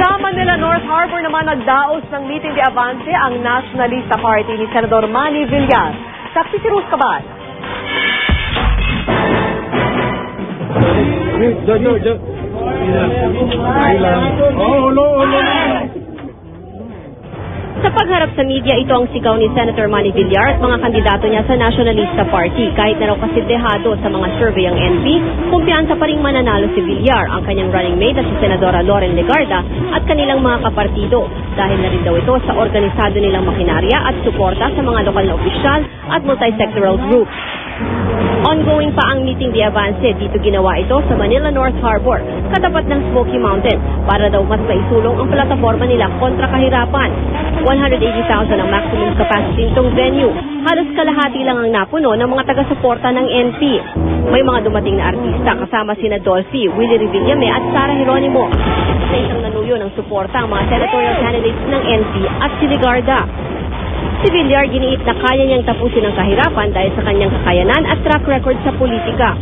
Sa Manila North Harbor naman nagdaos ng meeting de avance ang Nationalista Party ni Senador Manny Villar. Saksi si Ruz Cabal. Jo, jo, jo. Ay lang. Oh, ulo, ulo. Pagharap sa media, ito ang sigaw ni Senator Manny Villar at mga kandidato niya sa Nationalista Party. Kahit na raw kasi dehado sa mga survey ang NP, kumpiyansa pa rin mananalo si Villar, ang kanyang running mate at si Senadora Loren Legarda at kanilang mga kapartido. Dahil na rin daw ito sa organisado nilang makinarya at suporta sa mga lokal na opisyal at multi-sectoral groups. Ongoing pa ang meeting de avance dito ginawa ito sa Manila North Harbor, katapat ng Smoky Mountain, para daw mas maisulong ang plataforma nila kontra kahirapan. 180,000 ang maximum capacity nitong venue. Halos kalahati lang ang napuno ng mga taga-suporta ng NP. May mga dumating na artista kasama sina Dolphy, Willie Revillame at Sara Geronimo. Sa isang nanuyo ng suporta ang mga senatorial candidates ng NP at si Ligarda. Si Villar giniit na kaya niyang tapusin ang kahirapan dahil sa kanyang kakayanan at track record sa politika.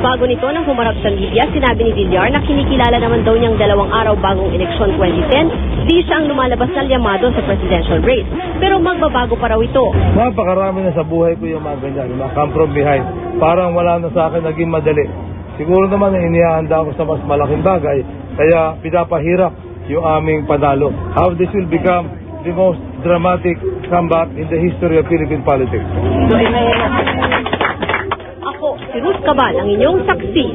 Bago nito nang humarap sa media, sinabi ni Villar na kinikilala naman daw niyang dalawang araw bagong eleksyon 2010, di siya ang lumalabas na llamado sa presidential race. Pero magbabago pa raw ito. Napakarami na sa buhay ko yung mga ganyan, yung mga come from behind. Parang wala na sa akin naging madali. Siguro naman na inihahanda ako sa mas malaking bagay, kaya pinapahirap yung aming panalo. How this will become the most dramatic comeback in the history of Philippine politics. Ako, si Ruth Cabal, ang inyong saksi.